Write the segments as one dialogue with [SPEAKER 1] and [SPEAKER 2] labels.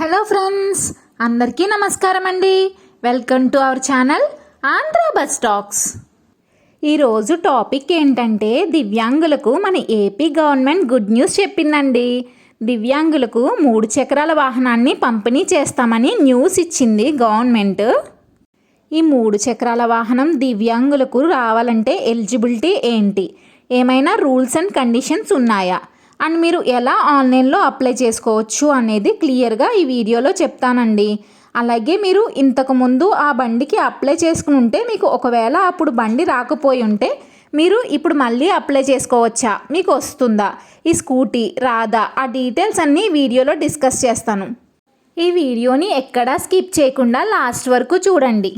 [SPEAKER 1] Hello friends అందరికీ నమస్కారం అండి. Welcome to our channel Andhra bus talks. ఈరోజు టాపిక్ ఏంటంటే దివ్యాంగులకు మన ఏపీ గవర్నమెంట్ గుడ్ న్యూస్ చెప్పిందండి. దివ్యాంగులకు మూడు చక్రాల వాహనాన్ని పంపిణీ చేస్తామని న్యూస్ ఇచ్చింది గవర్నమెంట్. ఈ మూడు చక్రాల వాహనం దివ్యాంగులకు రావాలంటే ఎలిజిబిలిటీ ఏంటి? ఏమైనా రూల్స్ అండ్ కండిషన్స్ ఉన్నాయా? అండ్ మీరు ఎలా ఆన్లైన్లో అప్లై చేసుకోవచ్చు అనేది క్లియర్గా ఈ వీడియోలో చెప్తానండి. అలాగే మీరు ఇంతకుముందు ఆ బండికి అప్లై చేసుకుని ఉంటే మీకు ఒకవేళ అప్పుడు బండి రాకపోయి ఉంటే మీరు ఇప్పుడు మళ్ళీ అప్లై చేసుకోవచ్చా? మీకు వస్తుందా? ఈ స్కూటీ రాదా ఆ డీటెయిల్స్ అన్నీ వీడియోలో డిస్కస్ చేస్తాను. ఈ వీడియోని ఎక్కడా స్కిప్ చేయకుండా లాస్ట్ వరకు చూడండి.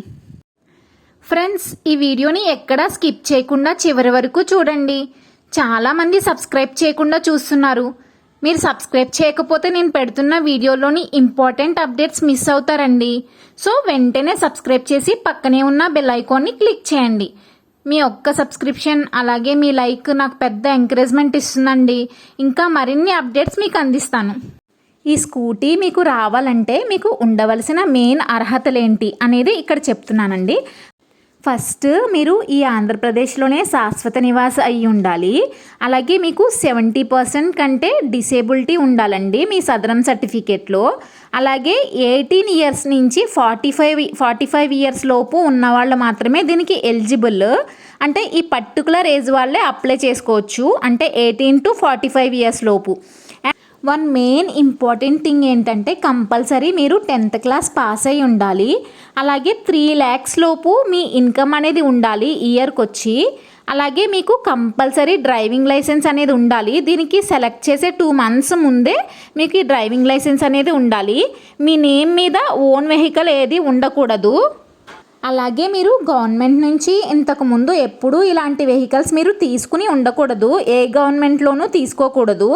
[SPEAKER 1] ఫ్రెండ్స్ ఈ వీడియోని ఎక్కడా స్కిప్ చేయకుండా చివరి వరకు చూడండి. చాలామంది సబ్స్క్రైబ్ చేయకుండా చూస్తున్నారు. మీరు సబ్స్క్రైబ్ చేయకపోతే నేను పెడుతున్న వీడియోలోని ఇంపార్టెంట్ అప్డేట్స్ మిస్ అవుతారండి. సో వెంటనే సబ్స్క్రైబ్ చేసి పక్కనే ఉన్న బెల్ ఐకాన్ని క్లిక్ చేయండి. మీ ఒక్క సబ్స్క్రిప్షన్ అలాగే మీ లైక్ నాకు పెద్ద ఎంకరేజ్మెంట్ ఇస్తుందండి. ఇంకా మరిన్ని అప్డేట్స్ మీకు అందిస్తాను. ఈ స్కూటీ మీకు రావాలంటే మీకు ఉండవలసిన మెయిన్ అర్హతలేంటి అనేది ఇక్కడ చెప్తున్నానండి. ఫస్ట్ మీరు ఈ ఆంధ్రప్రదేశ్లోనే శాశ్వత నివాస అయి ఉండాలి. అలాగే మీకు సెవెంటీ పర్సెంట్ కంటే డిసేబిలిటీ ఉండాలండి మీ సదరం సర్టిఫికేట్లో. అలాగే ఎయిటీన్ ఇయర్స్ నుంచి forty five forty five years లోపు ఉన్న వాళ్ళు మాత్రమే దీనికి ఎలిజిబుల్. అంటే ఈ పర్టికులర్ ఏజ్ వాళ్ళే అప్లై చేసుకోవచ్చు. అంటే eighteen to forty five years లోపు. వన్ మెయిన్ ఇంపార్టెంట్ థింగ్ ఏంటంటే కంపల్సరీ మీరు టెన్త్ క్లాస్ పాస్ అయి ఉండాలి. అలాగే త్రీ ల్యాక్స్ లోపు మీ ఇన్కమ్ అనేది ఉండాలి ఇయర్కి వచ్చి. అలాగే మీకు కంపల్సరీ డ్రైవింగ్ లైసెన్స్ అనేది ఉండాలి. దీనికి సెలెక్ట్ చేసే టూ మంత్స్ ముందే మీకు ఈ డ్రైవింగ్ లైసెన్స్ అనేది ఉండాలి. మీ నేమ్ మీద ఓన్ వెహికల్ ఏది ఉండకూడదు. అలాగే మీరు గవర్నమెంట్ నుంచి ఇంతకుముందు ఎప్పుడూ ఇలాంటి వెహికల్స్ మీరు తీసుకుని ఉండకూడదు. ఏ గవర్నమెంట్లోనూ తీసుకోకూడదు.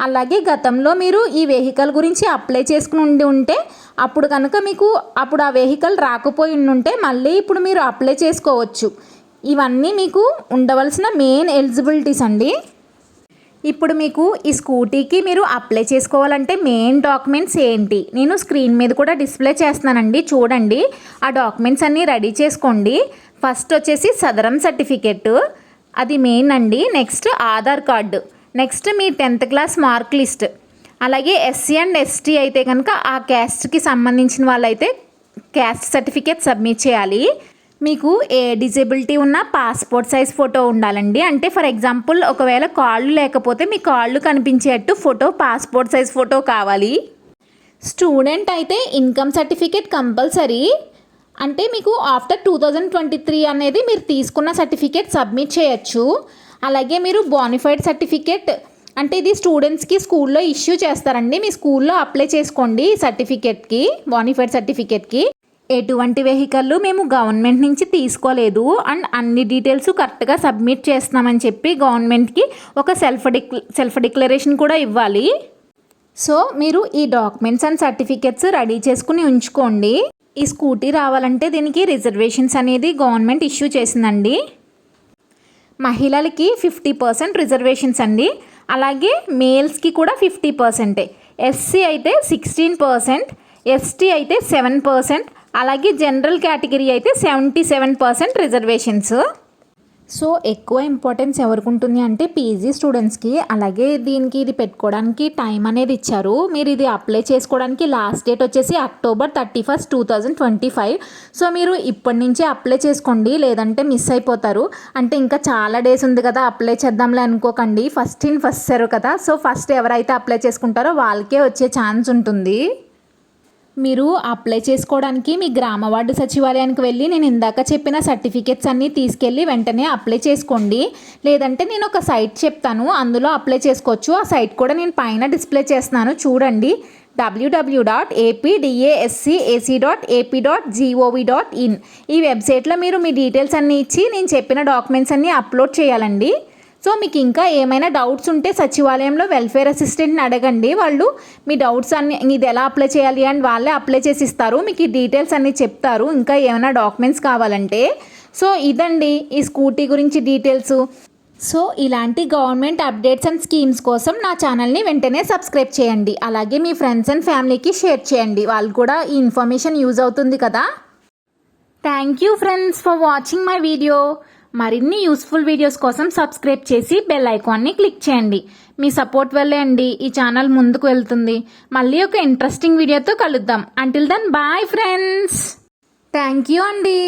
[SPEAKER 1] అలాగే గతంలో మీరు ఈ వెహికల్ గురించి అప్లై చేసుకుని ఉండి ఉంటే అప్పుడు కనుక మీకు అప్పుడు ఆ వెహికల్ రాకపోయి ఉంటే మళ్ళీ ఇప్పుడు మీరు అప్లై చేసుకోవచ్చు. ఇవన్నీ మీకు ఉండవలసిన మెయిన్ ఎలిజిబిలిటీస్ అండి. ఇప్పుడు మీకు ఈ స్కూటీకి మీరు అప్లై చేసుకోవాలంటే మెయిన్ డాక్యుమెంట్స్ ఏంటి? నేను స్క్రీన్ మీద కూడా డిస్ప్లే చేస్తున్నానండి చూడండి. ఆ డాక్యుమెంట్స్ అన్నీ రెడీ చేసుకోండి. ఫస్ట్ వచ్చేసి సదరం సర్టిఫికెట్ అది మెయిన్ అండి. Next Aadhaar card. నెక్స్ట్ మీ టెన్త్ క్లాస్ మార్క్ లిస్ట్. అలాగే ఎస్సీ అండ్ ఎస్టీ అయితే కనుక ఆ క్యాస్ట్కి సంబంధించిన వాళ్ళైతే క్యాస్ట్ సర్టిఫికేట్ సబ్మిట్ చేయాలి. మీకు ఏ డిజేబిలిటీ ఉన్న పాస్పోర్ట్ సైజ్ ఫోటో ఉండాలండి. అంటే ఫర్ ఎగ్జాంపుల్ ఒకవేళ కాళ్ళు లేకపోతే మీ కాళ్ళు కనిపించేట్టు ఫోటో పాస్పోర్ట్ సైజ్ ఫోటో కావాలి. స్టూడెంట్ అయితే ఇన్కమ్ సర్టిఫికేట్ కంపల్సరీ. అంటే మీకు after two thousand twenty three అనేది మీరు తీసుకున్న సర్టిఫికేట్ సబ్మిట్ చేయొచ్చు. అలాగే మీరు బానిఫైడ్ సర్టిఫికేట్ అంటే ఇది స్టూడెంట్స్కి స్కూల్లో ఇష్యూ చేస్తారండి. మీ స్కూల్లో అప్లై చేసుకోండి సర్టిఫికేట్కి బానిఫైడ్ సర్టిఫికేట్కి ఎటువంటి వెహికల్ మేము గవర్నమెంట్ నుంచి తీసుకోలేదు అండ్ అన్ని డీటెయిల్స్ కరెక్ట్గా సబ్మిట్ చేస్తున్నామని చెప్పి గవర్నమెంట్కి ఒక సెల్ఫ్ డిక్ సెల్ఫ్ డిక్లరేషన్ కూడా ఇవ్వాలి. సో మీరు ఈ డాక్యుమెంట్స్ అండ్ సర్టిఫికెట్స్ రెడీ చేసుకుని ఉంచుకోండి. ఈ స్కూటీ రావాలంటే దీనికి రిజర్వేషన్స్ అనేది గవర్నమెంట్ ఇష్యూ చేసిందండి. మహిళలకి ఫిఫ్టీ పర్సెంట్ రిజర్వేషన్స్ అండి. అలాగే మేల్స్కి కూడా ఫిఫ్టీ పర్సెంటే. ఎస్సీ అయితే సిక్స్టీన్ పర్సెంట్ ఎస్టీ అయితే సెవెన్ పర్సెంట్ అలాగే జనరల్ కేటగిరీ అయితే seventy seven percent reservations. So ఎక్కువ ఇంపార్టెన్స్ ఎవరికి ఉంటుంది అంటే పీజీ స్టూడెంట్స్కి అలాగే దీనికి ఇది పెట్టుకోవడానికి టైం అనేది ఇచ్చారు. మీరు ఇది అప్లై చేసుకోవడానికి లాస్ట్ డేట్ వచ్చేసి October thirty first two thousand twenty five so మీరు ఇప్పటి నుంచే అప్లై చేసుకోండి. లేదంటే మిస్ అయిపోతారు. అంటే ఇంకా చాలా డేస్ ఉంది కదా అప్లై చేద్దాంలే అనుకోకండి. ఫస్ట్ ఇన్ ఫస్ట్ సరు కదా. సో ఫస్ట్ ఎవరైతే అప్లై చేసుకుంటారో వాళ్ళకే వచ్చే ఛాన్స్ ఉంటుంది. మీరు అప్లై చేసుకోవడానికి మీ గ్రామ వార్డు సచివాలయానికి వెళ్ళి నేను ఇందాక చెప్పిన సర్టిఫికేట్స్ అన్నీ తీసుకెళ్ళి వెంటనే అప్లై చేసుకోండి. లేదంటే నేను ఒక సైట్ చెప్తాను అందులో అప్లై చేసుకోవచ్చు. ఆ సైట్ కూడా నేను పైన డిస్ప్లే చేస్తున్నాను చూడండి. WWW dot APDASCAC dot AP dot GOV dot in ఈ వెబ్సైట్లో మీరు మీ డీటెయిల్స్ అన్నీ ఇచ్చి నేను చెప్పిన డాక్యుమెంట్స్ అన్నీ అప్లోడ్ చేయాలండి. సో మీకు ఇంకా ఏమైనా డౌట్స్ ఉంటే సచివాలయంలో వెల్ఫేర్ అసిస్టెంట్ని అడగండి. వాళ్ళు మీ డౌట్స్ అన్ని ఇది ఎలా అప్లై చేయాలి అని వాళ్ళే అప్లై చేసి ఇస్తారు మీకు ఈ డీటెయిల్స్ అన్నీ చెప్తారు. ఇంకా ఏమైనా డాక్యుమెంట్స్ కావాలంటే. సో ఇదండి ఈ స్కూటీ గురించి డీటెయిల్స్. సో ఇలాంటి గవర్నమెంట్ అప్డేట్స్ అండ్ స్కీమ్స్ కోసం నా ఛానల్ని వెంటనే సబ్స్క్రైబ్ చేయండి. అలాగే మీ ఫ్రెండ్స్ అండ్ ఫ్యామిలీకి షేర్ చేయండి. వాళ్ళు కూడా ఈ ఇన్ఫర్మేషన్ యూజ్ అవుతుంది కదా. Thank you friends for watching my video. మరిన్ని యూస్ఫుల్ వీడియోస్ కోసం సబ్స్క్రైబ్ చేసి బెల్ ఐకాన్ని క్లిక్ చేయండి. మీ సపోర్ట్ వల్లే అండి ఈ ఛానల్ ముందుకు వెళ్తుంది. మళ్ళీ ఒక ఇంట్రెస్టింగ్ వీడియోతో కలుద్దాం. Until then bye friends thank you అండి